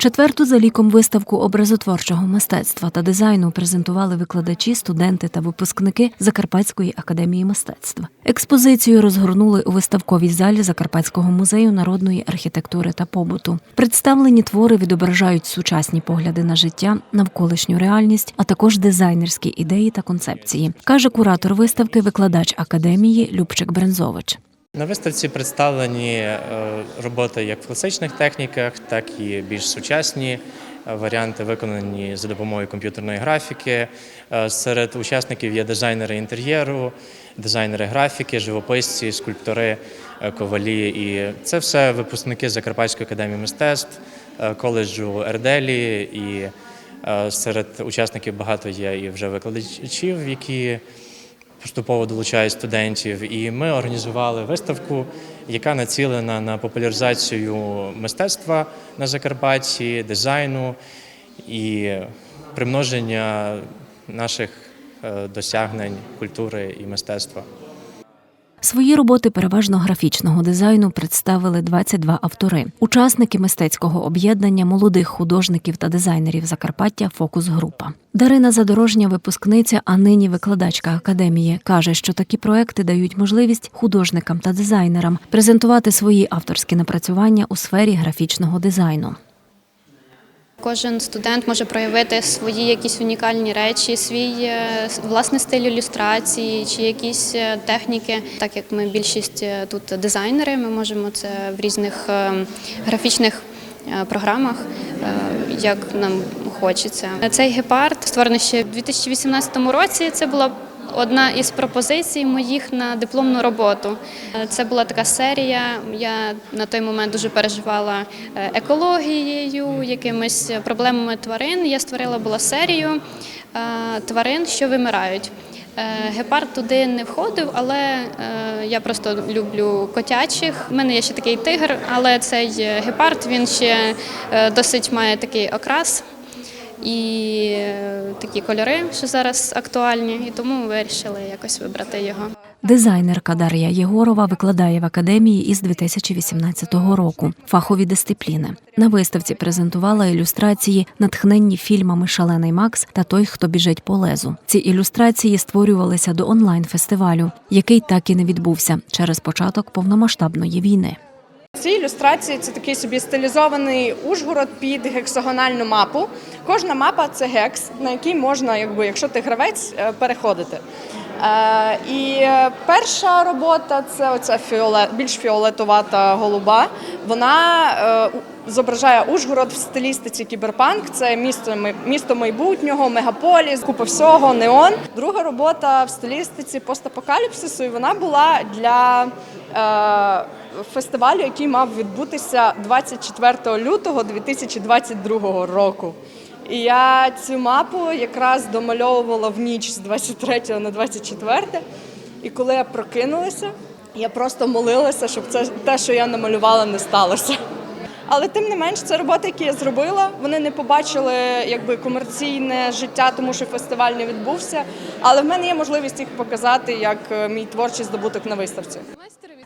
Четверту за ліком виставку образотворчого мистецтва та дизайну презентували викладачі, студенти та випускники Закарпатської академії мистецтва. Експозицію розгорнули у виставковій залі Закарпатського музею народної архітектури та побуту. Представлені твори відображають сучасні погляди на життя, навколишню реальність, а також дизайнерські ідеї та концепції, каже куратор виставки, викладач академії Любчик Брензович. На виставці представлені е, роботи як в класичних техніках, так і більш сучасні е, варіанти, виконані за допомогою комп'ютерної графіки. Е, Серед учасників є дизайнери інтер'єру, дизайнери графіки, живописці, скульптори, ковалі. І це все випускники Закарпатської академії мистецтв, коледжу Ерделі. І серед учасників багато є і вже викладачів, які поступово долучають студентів. І ми організували виставку, яка націлена на популяризацію мистецтва на Закарпатті, дизайну і примноження наших е, досягнень культури і мистецтва. Свої роботи переважно графічного дизайну представили 22 автори, учасники мистецького об'єднання молодих художників та дизайнерів Закарпаття Фокус Група. Дарина Задорожня, випускниця, а нині викладачка академії, каже, що такі проекти дають можливість художникам та дизайнерам презентувати свої авторські напрацювання у сфері графічного дизайну. Кожен студент може проявити свої якісь унікальні речі, свій е, власний стиль ілюстрації чи якісь е, техніки. Так як ми більшість е, тут дизайнери, ми можемо це в різних графічних програмах, як нам хочеться. Цей гепард створений ще в 2018 році. Це була Одна із пропозицій моїх на дипломну роботу. Е, Це була така серія. Я на той момент дуже переживала е, екологією, якимись проблемами тварин. Я створила була серію е, тварин, що вимирають. Гепард туди не входив, але я просто люблю котячих. У мене є ще такий тигр, але цей гепард він ще досить має такий окрас і е, такі кольори, що зараз актуальні, і тому вирішили якось вибрати його. Дизайнерка Дар'я Єгорова викладає в академії із 2018 року фахові дисципліни. На виставці презентувала ілюстрації, натхненні фільмами Шалений Макс та той, хто біжить по лезу. Ці ілюстрації створювалися до онлайн-фестивалю, який так і не відбувся через початок повномасштабної війни. Ці ілюстрації це такий собі стилізований Ужгород під гексагональну мапу. Кожна мапа це гекс, на який можна, якби, якщо ти гравець, е, переходити. Е, і перша робота це оця фіолет, більш фіолетувата голуба. Вона е, зображає Ужгород в стилістиці кіберпанк. Це місто, місто майбутнього, мегаполіс, купа всього, неон. Друга робота в стилістиці постапокаліпсису, і вона була для е, фестивалю, який мав відбутися 24 лютого 2022 року. І я цю мапу якраз домальовувала в ніч з 23 на 24. І коли я прокинулася, я просто молилася, щоб це те, що я намалювала, не сталося. Але тим не менш, це роботи, які я зробила. Вони не побачили якби комерційне життя, тому що фестиваль не відбувся. Але в мене є можливість їх показати як е, мій творчий здобуток на виставці.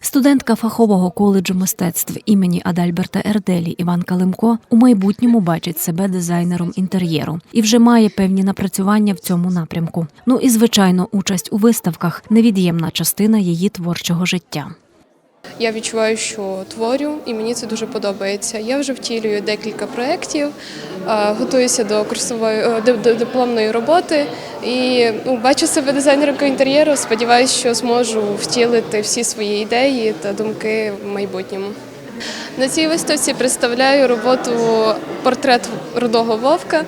Студентка фахового коледжу мистецтв імені Адальберта Ерделі Іванка Калимко у майбутньому бачить себе дизайнером інтер'єру і вже має певні напрацювання в цьому напрямку. Ну і звичайно, участь у виставках невід'ємна частина її творчого життя. Я відчуваю, що творю, і мені це дуже подобається. Я вже втілюю декілька проєктів, е, готуюся до курсової е, до, дипломної роботи і ну, бачу себе дизайнеркою інтер'єру. Сподіваюся, що зможу втілити всі свої ідеї та думки в майбутньому. На цій виставці представляю роботу портрет рудого вовка.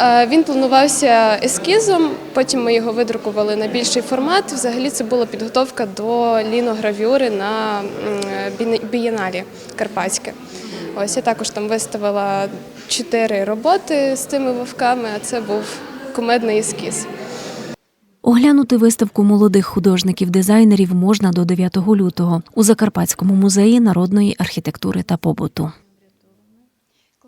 Е, Він планувався ескізом, потім ми його видрукували на більший формат. Взагалі це була підготовка до ліногравюри на м, бієналі Карпатське. Ось я також там виставила чотири роботи з цими вовками, а це був кумедний ескіз. Оглянути виставку молодих художників-дизайнерів можна до 9 лютого у Закарпатському музеї народної архітектури та побуту.